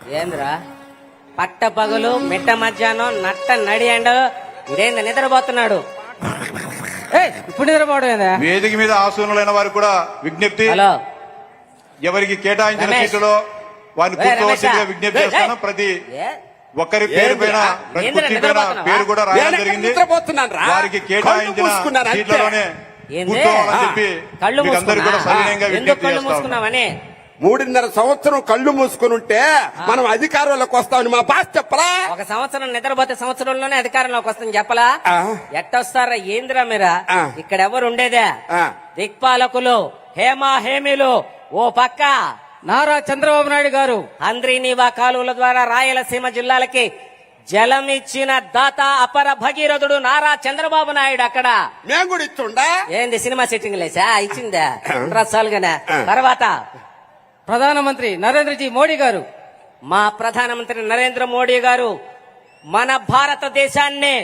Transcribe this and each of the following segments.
ఏంద్రా పట్ట పగలు మిట్ట మధ్యాహ్నం నట్ట నడి ఎండ ఇదేంది నిద్రపోతున్నాడు ఏయ్, ఇప్పుడు నిద్రపోవడం ఏందా వేదిక మీద ఆసూనులైన వారికి కూడా విజ్ఞప్తి హలో ఎవరికి కేటాయించిన రమేష్. సీటులో వారిని కూర్చోవలసిందిగా రమేష్. విజ్ఞప్తి చేస్తాను. ప్రతి? ఒక్కరి పేరు పైన ఏందిరా? ప్రతి ఏందిరా, కుర్చీ పైన నిద్రపోతున్నావా? పేరు కూడా రాయడం నేను జరిగింది నిద్రపోతున్నాను రా? వారికి కళ్ళు కేటాయించిన అంతే. సీట్లలోనే ఏంది? కూర్చోవాలని. చెప్పి కళ్ళు మీకు అందరికీ కూడా మూసుకున్నా? సవినయంగా ఎందుకు విజ్ఞప్తి కళ్ళు చేస్తా ఉన్నాను. మూసుకున్నావని మూడున్నర సంవత్సరం కళ్ళు మూసుకుని ఉంటే మనం అధికారంలోకి వస్తామని మా బాస్ చెప్పరా? ఒక సంవత్సరం నిద్రపోతే సంవత్సరంలోనే అధికారంలోకి వస్తుంది చెప్పలా. ఎట్టొస్తారా ఏందిరా మీరా. ఇక్కడ ఎవరు ఉండేదే. దిక్పాలకులు హేమా హేమిలు ఓ పక్క. నారా చంద్రబాబు నాయుడు గారు. అంద్రీనీవా కాలువల ద్వారా రాయలసీమ జిల్లాలకి జలం ఇచ్చిన దాత అపర భగీరథుడు నారా చంద్రబాబు నాయుడు అక్కడ. మేము కూడా ఇస్తుండా ఏంది సినిమా సెట్టింగ్ లేసా ఇచ్చిందా? రసాలుగానే తర్వాత ప్రధానమంత్రి నరేంద్రజీ మోడీ గారు. మా ప్రధానమంత్రి నరేంద్ర మోడీ గారు మన భారతదేశాన్ని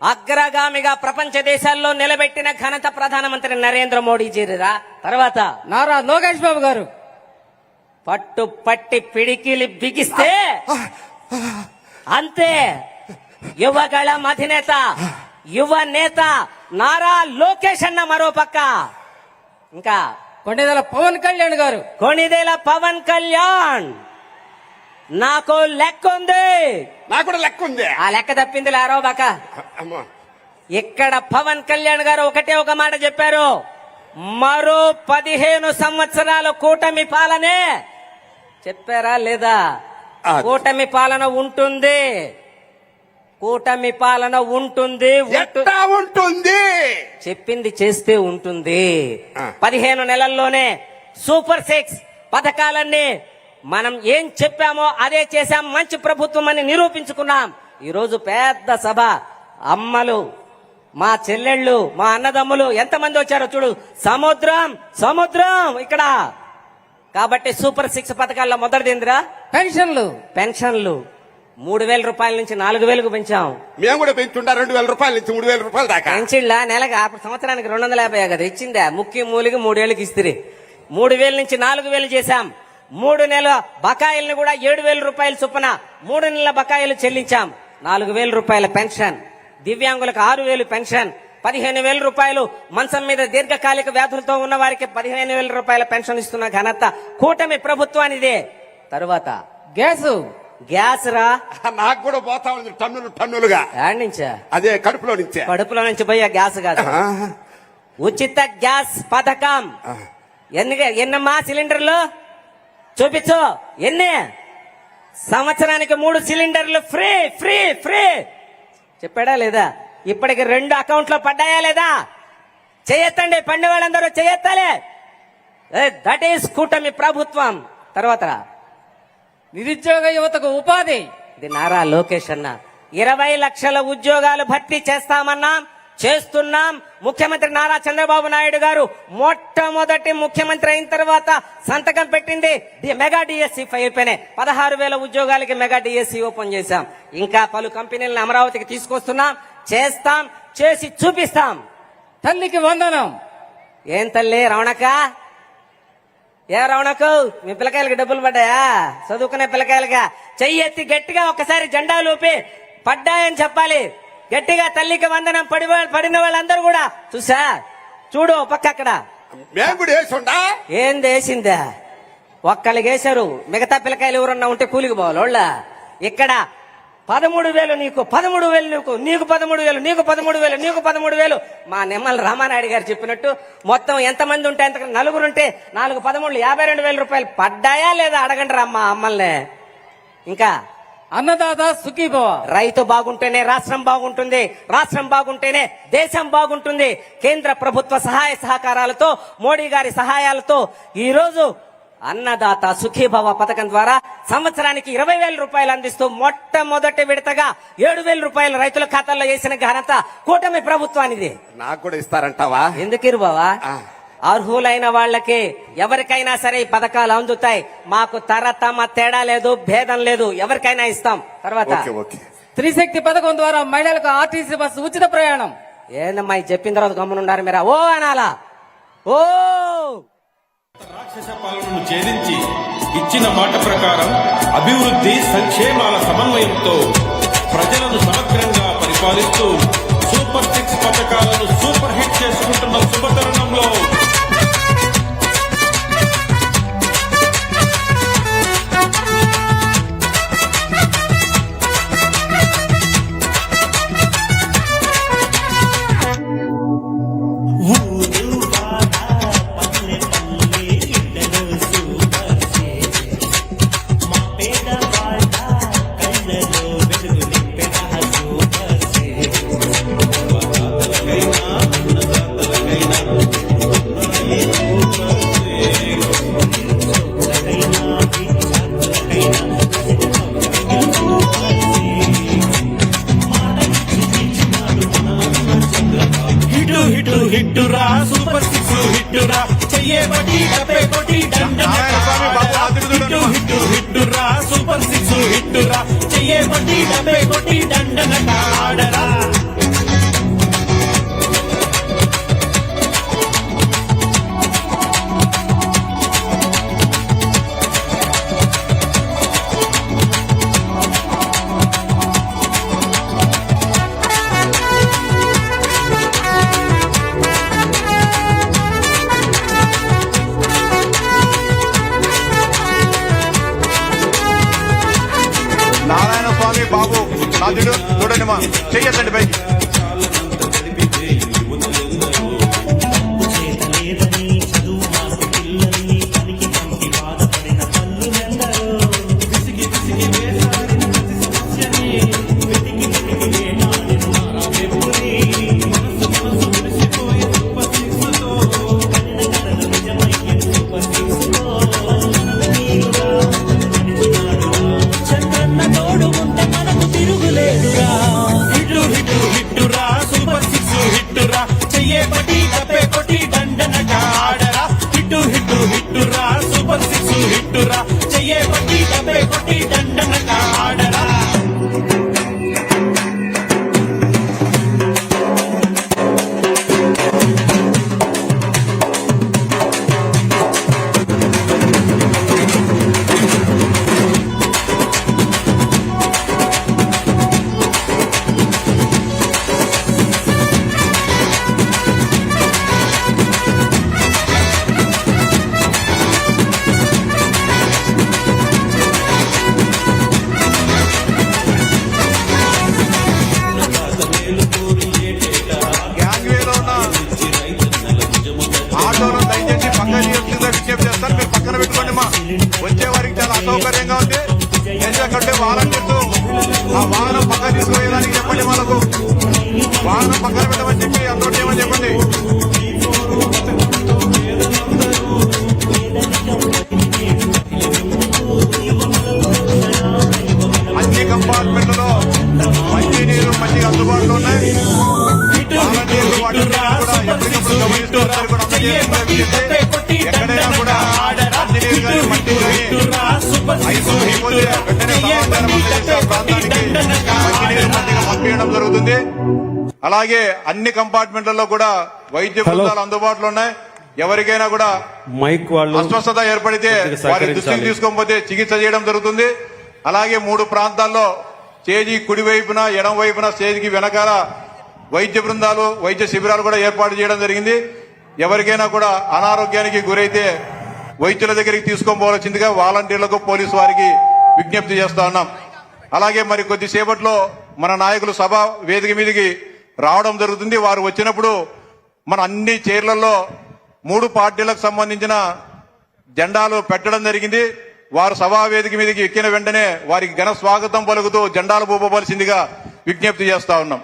అగ్రగామిగా ప్రపంచ దేశాల్లో నిలబెట్టిన ఘనత ప్రధానమంత్రి నరేంద్ర మోడీ జీరిరా తర్వాత నారా లోకేష్ బాబు గారు. పట్టు పట్టి పిడికిలి బిగిస్తే అంతే. యువగళం అధినేత యువ నేత నారా లోకేష్ అన్న మరో పక్క. ఇంకా కొండేదల పవన్ కళ్యాణ్ గారు. కొణిదేల పవన్ కళ్యాణ్. నాకు లెక్క ఉంది నాకు కూడా లెక్క ఉంది ఆ లెక్క తప్పింది లారో బాక. అమ్మా. ఇక్కడ పవన్ కళ్యాణ్ గారు ఒకటే ఒక మాట చెప్పారు. మరో పదిహేను సంవత్సరాల కూటమి పాలనే. చెప్పారా లేదా. కూటమి పాలన ఉంటుంది. కూటమి పాలన ఉంటుంది ఎట్టా ఉంటుంది? చెప్పింది చేస్తే ఉంటుంది. పదిహేను నెలల్లోనే సూపర్ సిక్స్ పథకాలన్నీ మనం ఏం చెప్పామో అదే చేశాం మంచి ప్రభుత్వం అని నిరూపించుకున్నాం. ఈరోజు పెద్ద సభ. అమ్మలు మా చెల్లెళ్ళు మా అన్నదమ్ములు ఎంతమంది వచ్చారో చూడు. సముద్రం సముద్రం ఇక్కడ. కాబట్టి సూపర్ సిక్స్ పథకాల్లో మొదటిదిందిరా పెన్షన్లు. పెన్షన్లు. మూడు వేల రూపాయల నుంచి నాలుగు వేలకు పెంచాం. మేము కూడా పెంచుండా రెండు వేల రూపాయల నుంచి మూడు వేల రూపాయల దాకా. పెంచిళ్ళ నెలగా? అప్పుడు సంవత్సరానికి రెండు వందల యాభై కదా. ఇచ్చిందా? ముఖ్య మూలికి మూడేళ్ళకి ఇస్తిరి. మూడు వేల నుంచి నాలుగు వేలు చేశాం. మూడు నెలల బకాయిల్ని కూడా ఏడు వేల రూపాయలు చొప్పున మూడు నెలల బకాయిలు చెల్లించాం. నాలుగు వేల రూపాయల పెన్షన్. దివ్యాంగులకు ఆరు వేలు పెన్షన్. పదిహేను వేల రూపాయలు మంచం మీద దీర్ఘకాలిక వ్యాధులతో ఉన్న వారికి పదిహేను వేల రూపాయల పెన్షన్ ఇస్తున్న ఘనత కూటమి ప్రభుత్వానిదే. తరువాత గ్యాసు. గ్యాస్ రా. నాకు కూడా పోతా ఉంది టన్నులు టన్నులుగా. నుంచా? అదే కడుపులో నుంచే. కడుపులో నుంచి పోయే గ్యాస్ కాదు. ఉచిత గ్యాస్ పథకం. ఎన్ని ఎన్నమ్మా సిలిండర్లు? చూపించు. ఎన్ని? సంవత్సరానికి మూడు సిలిండర్లు ఫ్రీ ఫ్రీ ఫ్రీ. చెప్పాడా లేదా? ఇప్పటికి రెండు అకౌంట్లో పడ్డాయా లేదా? చేయొత్తండి పండి వాళ్ళందరూ చేయొత్తాలే దట్ ఈస్ కూటమి ప్రభుత్వం. తర్వాత నిరుద్యోగ యువతకు ఉపాధి. ఇది నారా లోకేష్ అన్న. ఇరవై లక్షల ఉద్యోగాలు భర్తీ చేస్తామన్నాం చేస్తున్నాం. ముఖ్యమంత్రి నారా చంద్రబాబు నాయుడు గారు మొట్టమొదటి ముఖ్యమంత్రి అయిన తర్వాత సంతకం పెట్టింది. మెగా డిఎస్సి అయిపోయినాయి పదహారు వేల ఉద్యోగాలకి మెగా డిఎస్సి ఓపెన్ చేశాం. ఇంకా పలు కంపెనీలను అమరావతికి తీసుకొస్తున్నాం. చేస్తాం చేసి చూపిస్తాం. తల్లికి వందనం. ఏం తల్లి రమణక్క? ఏ రమణకు మీ పిల్లకాయలకి డబ్బులు పడ్డాయా? చదువుకునే పిల్లకాయలుగా చెయ్యి ఎత్తి గట్టిగా ఒకసారి జెండా లూపి పడ్డాయని చెప్పాలి. గట్టిగా తల్లికి వందనం పడి పడిన వాళ్ళందరూ కూడా చూసా? చూడు పక్క అక్కడ. మేము కూడా వేసుండా? ఏం వేసిందా? ఒక్కళ్ళకి వేశారు. మిగతా పిల్లకాయలు ఎవరన్నా ఉంటే కూలికి పోవాలి వాళ్ళ. ఇక్కడ పదమూడు వేలు నీకు పదమూడు వేలు నీకు నీకు పదమూడు వేలు నీకు పదమూడు వేలు నీకు పదమూడు వేలు. మా నిమ్మల రామానాయుడు గారు చెప్పినట్టు మొత్తం ఎంతమంది ఉంటే ఎంత నలుగురు ఉంటే నాలుగు పదమూడు యాభై రెండు వేల రూపాయలు పడ్డాయా లేదా అడగండి రా మా అమ్మల్ని. ఇంకా అన్నదాత సుఖీభవ రైతు బాగుంటేనే రాష్ట్రం బాగుంటుంది రాష్ట్రం బాగుంటేనే దేశం బాగుంటుంది. కేంద్ర ప్రభుత్వ సహాయ సహకారాలతో మోడీ గారి సహాయాలతో ఈ రోజు అన్నదాత సుఖీభవ పథకం ద్వారా సంవత్సరానికి ఇరవై వేల రూపాయలు అందిస్తూ మొట్టమొదటి విడతగా ఏడు వేల రూపాయలు రైతుల ఖాతాల్లో వేసిన ఘనత కూటమి ప్రభుత్వానిది. నాకు కూడా ఇస్తారంటావా? ఎందుకు ఇరు బావా? ఆ. అర్హులైన వాళ్ళకి ఎవరికైనా సరే ఈ పథకాలు అందుతాయి. మాకు తరతమ తేడా లేదు భేదం లేదు. ఎవరికైనా ఇస్తాం. తర్వాత ఓకే ఓకే. త్రిశక్తి పథకం ద్వారా మహిళలకు ఆర్టీసీ బస్సు ఉచిత ప్రయాణం. ఏందమ్మా ఇది చెప్పిన తర్వాత గమ్మునున్నారు మీరా? ఓ అనాలా. ఓ! రాక్షస పాలనను ఛేదించి ఇచ్చిన మాట ప్రకారం అభివృద్ధి సంక్షేమాల సమన్వయంతో ప్రజలను సమగ్రంగా పరిపాలిస్తూ సూపర్ సిక్స్ పథకాలను సూపర్ హిట్ చేసుకుంటున్న శుభతరుణంలో హిట్టురా. చెయ్యే బట్టి డబ్బే కొట్టి హిట్టు హిట్టు హిట్టురా. సూపర్ సిక్స్ హిట్టురా. చెయ్యే బట్టి డబ్బే కొట్టి దండనట ఆడరా బాబు నా దిడు చూడండి మా. చెయ్యండి పైకి సౌకర్యంగా ఉంది. ఎందుకంటే వాలంటీర్స్ ఆ వాహనం పక్కన తీసుకుపోయేదానికి చెప్పండి వాళ్ళకు వాహనం పక్కన పెట్టమని చెప్పి అందరూ చేయమని చెప్పండి? పంపించడం జరుగుతుంది అలాగే అన్ని కంపార్ట్మెంట్లలో కూడా వైద్య బృందాలు అందుబాటులో ఉన్నాయి. ఎవరికైనా కూడా మైక్ వాళ్ళు అస్వస్థత ఏర్పడితే వారి. దృష్టికి తీసుకోకపోతే చికిత్స చేయడం జరుగుతుంది. అలాగే మూడు ప్రాంతాల్లో స్టేజీ కుడి వైపున ఎడం వైపున స్టేజ్కి వెనకాల వైద్య బృందాలు వైద్య శిబిరాలు కూడా ఏర్పాటు చేయడం జరిగింది. ఎవరికైనా కూడా అనారోగ్యానికి గురైతే వైద్యుల దగ్గరికి తీసుకొని పోవాల్సిందిగా వాలంటీర్లకు పోలీసు వారికి విజ్ఞప్తి చేస్తా ఉన్నాం. అలాగే మరి కొద్దిసేపట్లో మన నాయకులు సభ వేదిక మీదకి రావడం జరుగుతుంది. వారు వచ్చినప్పుడు మన అన్ని చైర్లలో మూడు పార్టీలకు సంబంధించిన జెండాలు పెట్టడం జరిగింది. వారు సభా వేదిక మీదకి ఎక్కిన వెంటనే వారికి ఘన స్వాగతం పలుకుతూ జెండాలు పోపవలసిందిగా విజ్ఞప్తి చేస్తా ఉన్నాం.